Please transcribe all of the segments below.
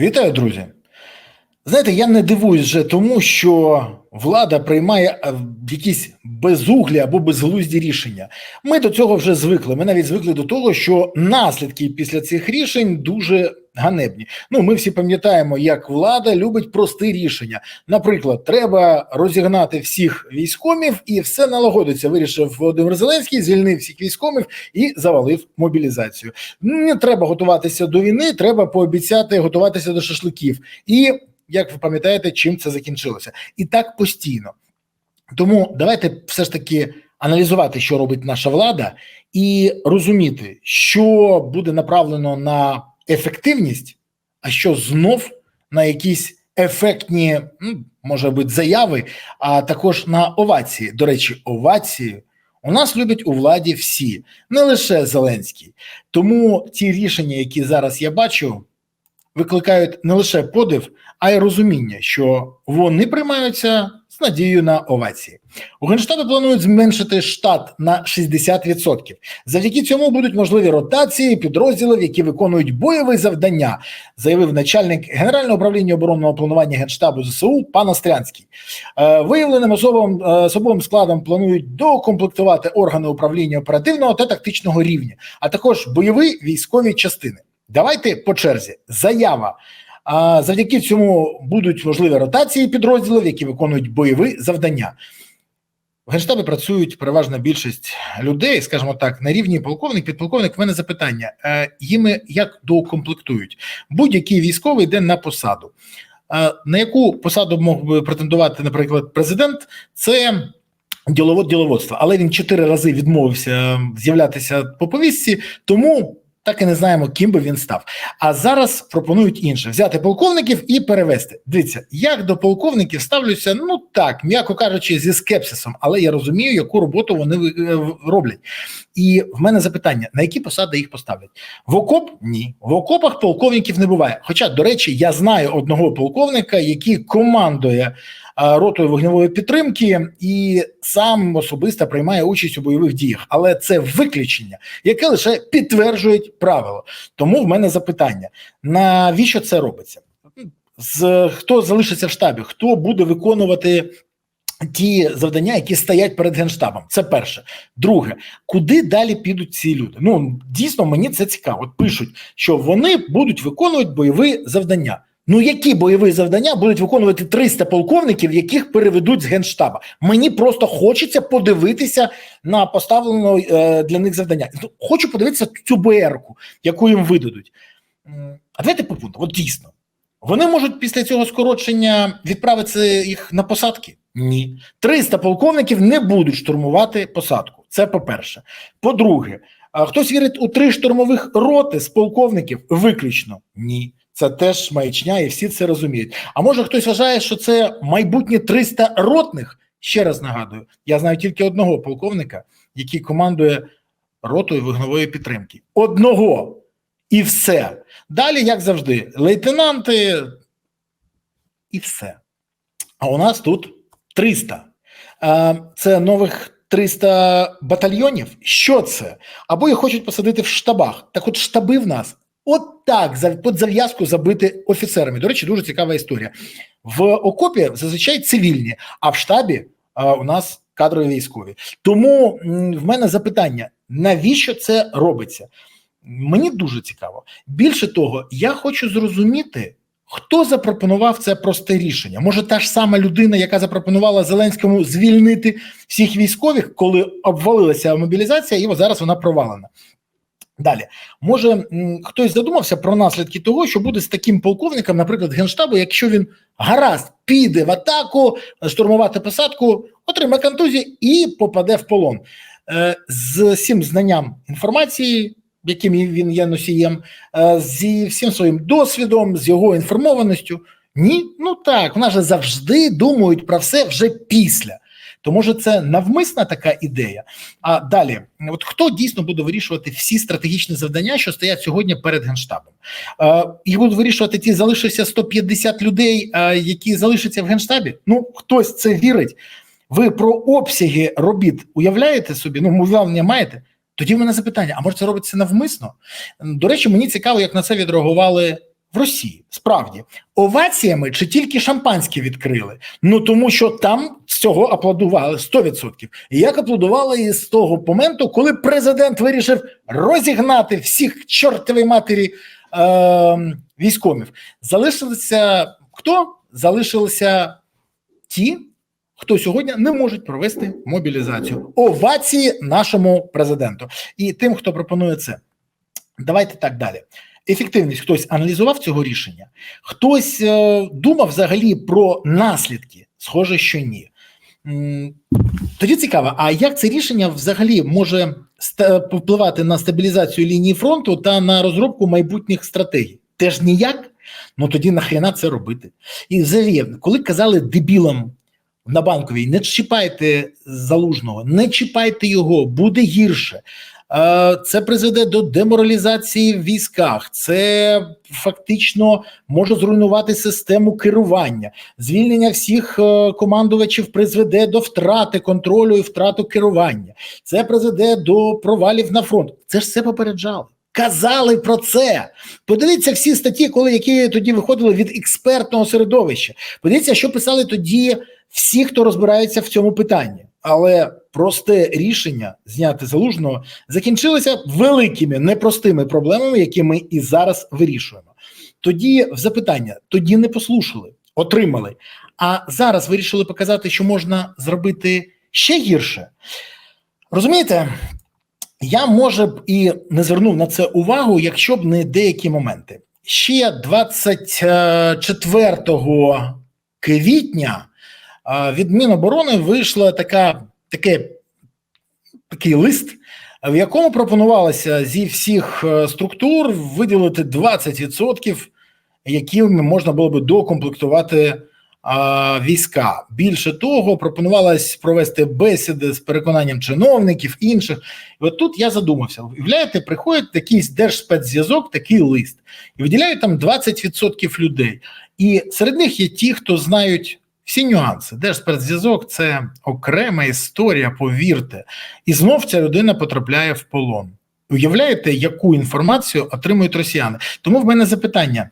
Вітаю, друзі. Знаєте, я не дивуюсь вже тому, що влада приймає е, якісь безуглі або безглузді рішення. Ми до цього вже звикли. Ми навіть звикли до того, що наслідки після цих рішень дуже ганебні. Ну, ми всі пам'ятаємо, як влада любить прості рішення. Наприклад, треба розігнати всіх військомів, і все налагодиться. Вирішив Володимир Зеленський, звільнив всіх військомів і завалив мобілізацію. Не треба готуватися до війни, треба пообіцяти готуватися до шашликів. І як ви пам'ятаєте, чим це закінчилося, і так постійно. Тому давайте все ж таки аналізувати, що робить наша влада, і розуміти, що буде направлено на ефективність, а що знов на якісь ефектні, ну, може бути, заяви, а також на овації. До речі, овації. У нас люблять у владі всі, не лише Зеленський. Тому ті рішення, які зараз я бачу, викликають не лише подив, а й розуміння, що вони приймаються з надією на овації. У Генштабі планують зменшити штат на 60%. Завдяки цьому будуть можливі ротації підрозділів, які виконують бойові завдання, заявив начальник Генерального управління оборонного планування Генштабу ЗСУ пан Острянський. Е, Виявленим особовим, е, особовим складом планують докомплектувати органи управління оперативного та тактичного рівня, а також бойові військові частини. Давайте по черзі. Заява. А завдяки цьому будуть можливі ротації підрозділів, які виконують бойові завдання. В Генштабі працюють переважна більшість людей, скажімо так, на рівні полковник, підполковник. В мене запитання: е, їми як докомплектують? Будь-який військовий йде на посаду. Е, на яку посаду мог би претендувати, наприклад, президент? Це діловод діловодства, але він чотири рази відмовився з'являтися по повістці, тому так і не знаємо, ким би він став. А зараз пропонують інше: взяти полковників і перевести. Дивіться, як до полковників ставлюся, ну так, м'яко кажучи, зі скепсисом, але я розумію, яку роботу вони е, роблять. І в мене запитання: на які посади їх поставлять? В окоп ні. В окопах полковників не буває. Хоча, до речі, я знаю одного полковника, який командує ротою вогневої підтримки і сам особисто приймає участь у бойових діях, але це виключення, яке лише підтверджують правило. Тому в мене запитання: навіщо це робиться? З хто залишиться в штабі, хто буде виконувати ті завдання, які стоять перед генштабом, це перше. Друге, куди далі підуть ці люди? Ну дійсно мені це цікаво. От Пишуть, що вони будуть виконувати бойові завдання. Ну, які бойові завдання будуть виконувати 300 полковників, яких переведуть з генштаба? Мені просто хочеться подивитися на поставлене е, для них завдання. Ну, хочу подивитися цю БРку, яку їм видадуть. А давайте по пункту. От дійсно, вони можуть після цього скорочення відправити їх на посадки? Ні. 300 полковників не будуть штурмувати посадку. Це по-перше. По-друге, хтось вірить у три штурмових роти з полковників? Виключно ні. Це теж маячня, і всі це розуміють. А може хтось вважає, що це майбутні 300 ротних? Ще раз нагадую, я знаю тільки одного полковника, який командує ротою вогневої підтримки. Одного і все. Далі, як завжди, лейтенанти і все. А у нас тут 300. Це нових 300 батальйонів. Що це? Або їх хочуть посадити в штабах. Так, от штаби в нас От так під зав'язку забити офіцерами. До речі, дуже цікава історія. В окопі зазвичай цивільні, а в штабі а, у нас кадрові військові. Тому в мене запитання: навіщо це робиться? Мені дуже цікаво. Більше того, я хочу зрозуміти, хто запропонував це просте рішення. Може, та ж сама людина, яка запропонувала Зеленському звільнити всіх військових, коли обвалилася мобілізація, і зараз вона провалена. Далі, може хтось задумався про наслідки того, що буде з таким полковником, наприклад, генштабу, якщо він гаразд піде в атаку, штурмувати посадку, отримає контузію і попаде в полон е, з всім знанням інформації, яким він є носієм, е, зі всім своїм досвідом, з його інформованістю. Ні, ну так, вона ж завжди думають про все вже після. То може це навмисна така ідея. А далі, от хто дійсно буде вирішувати всі стратегічні завдання, що стоять сьогодні перед генштабом? Їх будуть вирішувати ті залишиться 150 людей, які залишаться в генштабі. Ну хтось це вірить. Ви про обсяги робіт уявляєте собі? Ну, мовляння маєте? Тоді в мене запитання: а може це робиться навмисно? До речі, мені цікаво, як на це відреагували в Росії. Справді оваціями чи тільки шампанське відкрили? Ну тому що там цього аплодували 100%. І як аплодували і з того моменту, коли президент вирішив розігнати всіх чортовій матері е, військомів. Залишилися хто? Залишилися ті, хто сьогодні не можуть провести мобілізацію. Овації нашому президенту і тим, хто пропонує це. Давайте так далі. Ефективність хтось аналізував цього рішення, хтось е, думав взагалі про наслідки. Схоже, що ні. Тоді цікаво, а як це рішення взагалі може повпливати на стабілізацію лінії фронту та на розробку майбутніх стратегій? Теж ніяк? Ну тоді нахрена це робити? І взагалі, коли казали дебілам на банковій, не чіпайте залужного, не чіпайте його, буде гірше. Е, Це призведе до деморалізації в військах. Це фактично може зруйнувати систему керування. Звільнення всіх е, командувачів призведе до втрати контролю і втрату керування. Це призведе до провалів на фронт. Це ж все попереджали. Казали про це. Подивіться всі статті, коли які тоді виходили від експертного середовища. Подивіться, що писали тоді всі, хто розбирається в цьому питанні. Але просте рішення зняти залужного закінчилося великими непростими проблемами, які ми і зараз вирішуємо. Тоді в запитання тоді не послухали, отримали. А зараз вирішили показати, що можна зробити ще гірше. Розумієте, я може б і не звернув на це увагу, якщо б не деякі моменти. Ще 24 квітня від Міноборони вийшла така, таке, такий лист, в якому пропонувалося зі всіх е, структур виділити 20%, якими можна було би докомплектувати а, війська. Більше того, пропонувалось провести бесіди з переконанням чиновників інших. І от тут я задумався: уявляєте, приходить якийсь держспецзв'язок, такий лист, і виділяють там 20% людей. І серед них є ті, хто знають. Всі нюанси, Держспецзв'язок – це окрема історія, повірте, і знов ця людина потрапляє в полон. Уявляєте, яку інформацію отримують росіяни? Тому в мене запитання: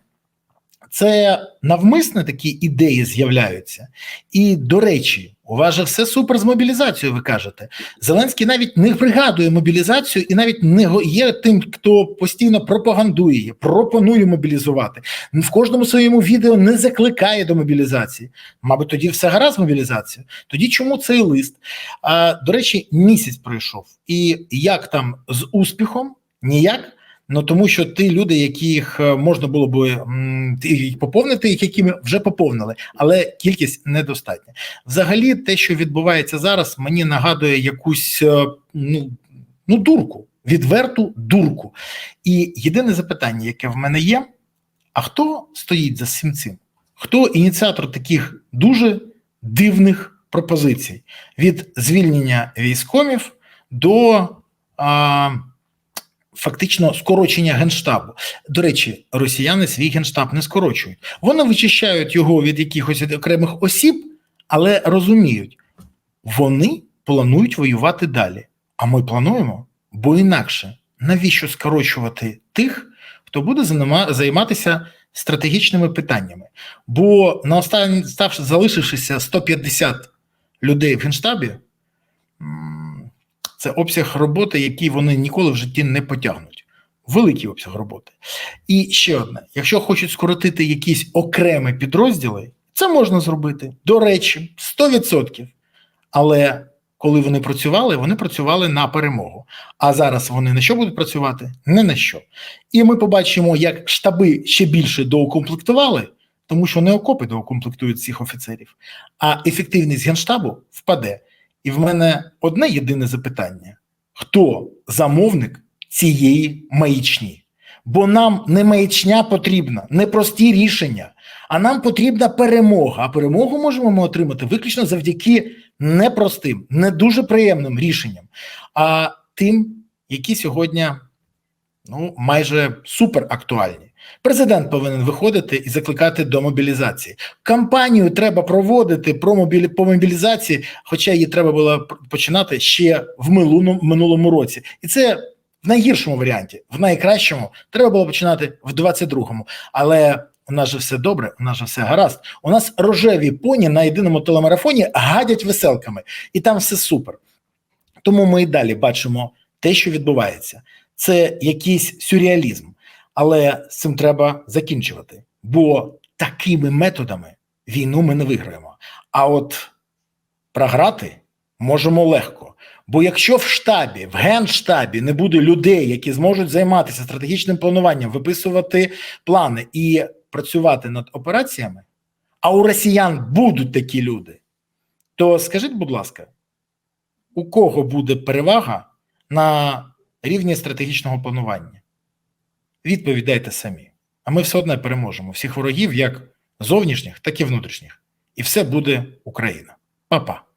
це навмисне такі ідеї з'являються. І до речі, у вас же все супер з мобілізацією. Ви кажете. Зеленський навіть не пригадує мобілізацію і навіть не є тим, хто постійно пропагандує її, пропонує мобілізувати. В кожному своєму відео не закликає до мобілізації. Мабуть, тоді все гаразд з мобілізацією. Тоді чому цей лист? А, до речі, місяць пройшов. І як там з успіхом? Ніяк. Ну тому що ті люди, яких е, можна було би поповнити, їх які ми вже поповнили, але кількість недостатня. Взагалі, те, що відбувається зараз, мені нагадує якусь е, ну, ну дурку, відверту дурку. І єдине запитання, яке в мене є: а хто стоїть за всім цим? Хто ініціатор таких дуже дивних пропозицій від звільнення військомів до а, фактично скорочення генштабу? До речі, росіяни свій генштаб не скорочують. Вони вичищають його від якихось окремих осіб, але розуміють, вони планують воювати далі. А ми плануємо, бо інакше навіщо скорочувати тих, хто буде займатися стратегічними питаннями? Бо на останній залишившися 150 людей в генштабі, це обсяг роботи, який вони ніколи в житті не потягнуть. Великий обсяг роботи. І ще одне: якщо хочуть скоротити якісь окремі підрозділи, це можна зробити. До речі, 100%. Але коли вони працювали, вони працювали на перемогу. А зараз вони на що будуть працювати? Не на що. І ми побачимо, як штаби ще більше доукомплектували, тому що не окопи доукомплектують цих офіцерів, а ефективність генштабу впаде. І в мене одне єдине запитання: хто замовник цієї маячні? Бо нам не маячня потрібна, не прості рішення, а нам потрібна перемога. А перемогу можемо ми отримати виключно завдяки непростим, не дуже приємним рішенням, а тим, які сьогодні ну майже супер актуальні. Президент повинен виходити і закликати до мобілізації. Кампанію треба проводити про мобілі... по мобілізації, хоча її треба було починати ще в минулому, минулому році. І це В найгіршому варіанті, в найкращому треба було починати в 22-му. Але у нас же все добре, у нас же все гаразд. У нас рожеві поні на єдиному телемарафоні гадять веселками, і там все супер. Тому ми і далі бачимо те, що відбувається. Це якийсь сюрреалізм, але з цим треба закінчувати. Бо такими методами війну ми не виграємо. А от програти можемо легко. Бо якщо в штабі, в генштабі не буде людей, які зможуть займатися стратегічним плануванням, виписувати плани і працювати над операціями, а у росіян будуть такі люди, то скажіть, будь ласка, у кого буде перевага на рівні стратегічного планування? Відповідь дайте самі. А ми все одно переможемо всіх ворогів, як зовнішніх, так і внутрішніх. І все буде Україна. Па-па.